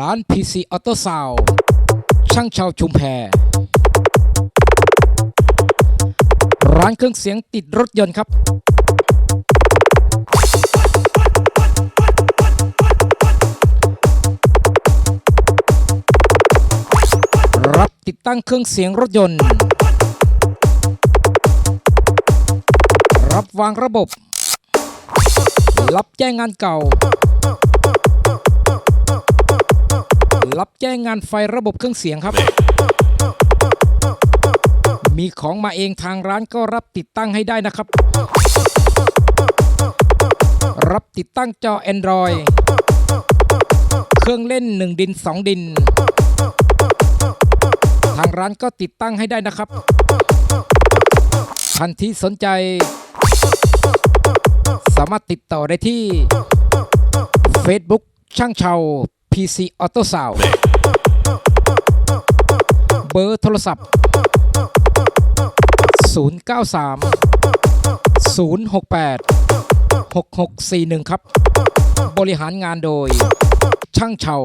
ร้าน PC Auto Sound ช่างชาวชุมแพร้านเครื่องเสียงติดรถยนต์ครับรับติดตั้งเครื่องเสียงรถยนต์ รับวางระบบ รับแจ้งงานเก่า แจ้งงานไฟระบบเครื่องเสียงครับ มีของมาเองทางร้านก็รับติดตั้งให้ได้นะครับ รับติดตั้งจอ Android เครื่องเล่น 1 ดิน 2 ดิน ทางร้านก็ติดตั้งให้ได้นะครับท่านที่สนใจ สามารถติดต่อได้ที่ Facebook ช่างเชา PC Auto Sound เบอร์โทรศัพท์ 093 068 6641 ครับ บริหารงานโดยช่างเชา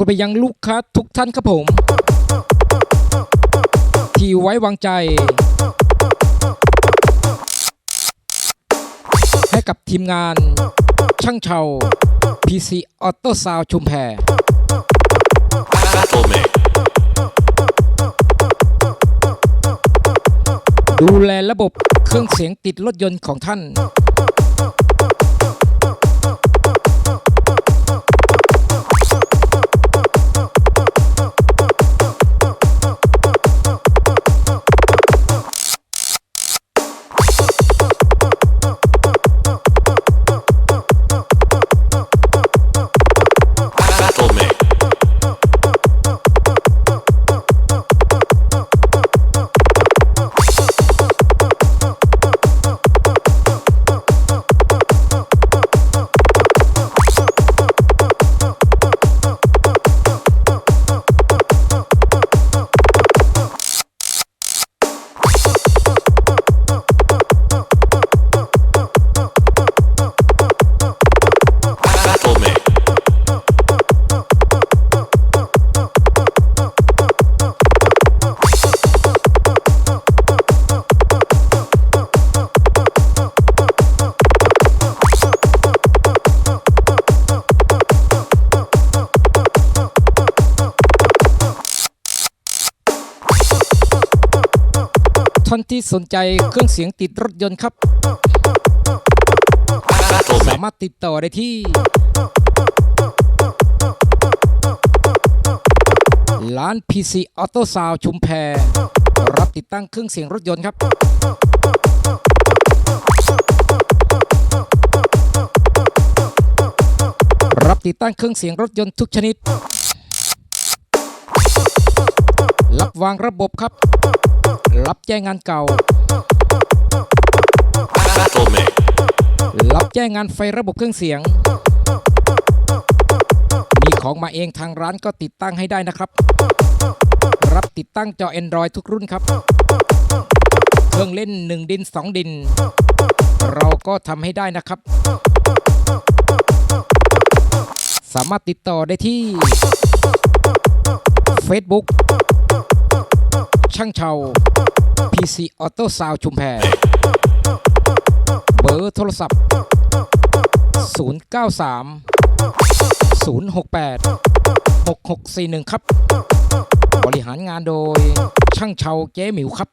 คุณไปยังลูกค้าทุกท่านครับผม ที่ไว้วางใจ ให้กับทีมงาน ช่างเชา PC Auto Sound ชุมแพ Battlemate. ดูแลระบบเครื่องเสียงติดรถยนต์ของท่าน ท่านที่สนใจเครื่องเสียงติดรถยนต์ครับ สามารถติดต่อได้ที่ ร้าน PC Auto Sound ชุมแพรับติดตั้งเครื่องเสียงรถยนต์ครับรับติดตั้งเครื่องเสียงรถยนต์ทุกชนิด รับวางระบบครับ รับแจ้งงานเก่า Battle รับแจ้งงานไฟระบบเครื่องเสียง มีของมาเองทางร้านก็ติดตั้งให้ได้นะครับ รับติดตั้งจอ Android ทุกรุ่นครับ เครื่องเล่น 1 ดิน 2 ดิน เราก็ทำให้ได้นะครับ สามารถติดต่อได้ที่ Facebook ช่างเชา PC Auto Sound ชุมแพเบอร์โทรศัพท์ 093 068 6641 ครับ บริหารงานโดยช่างเชาเจ๊หมิวครับ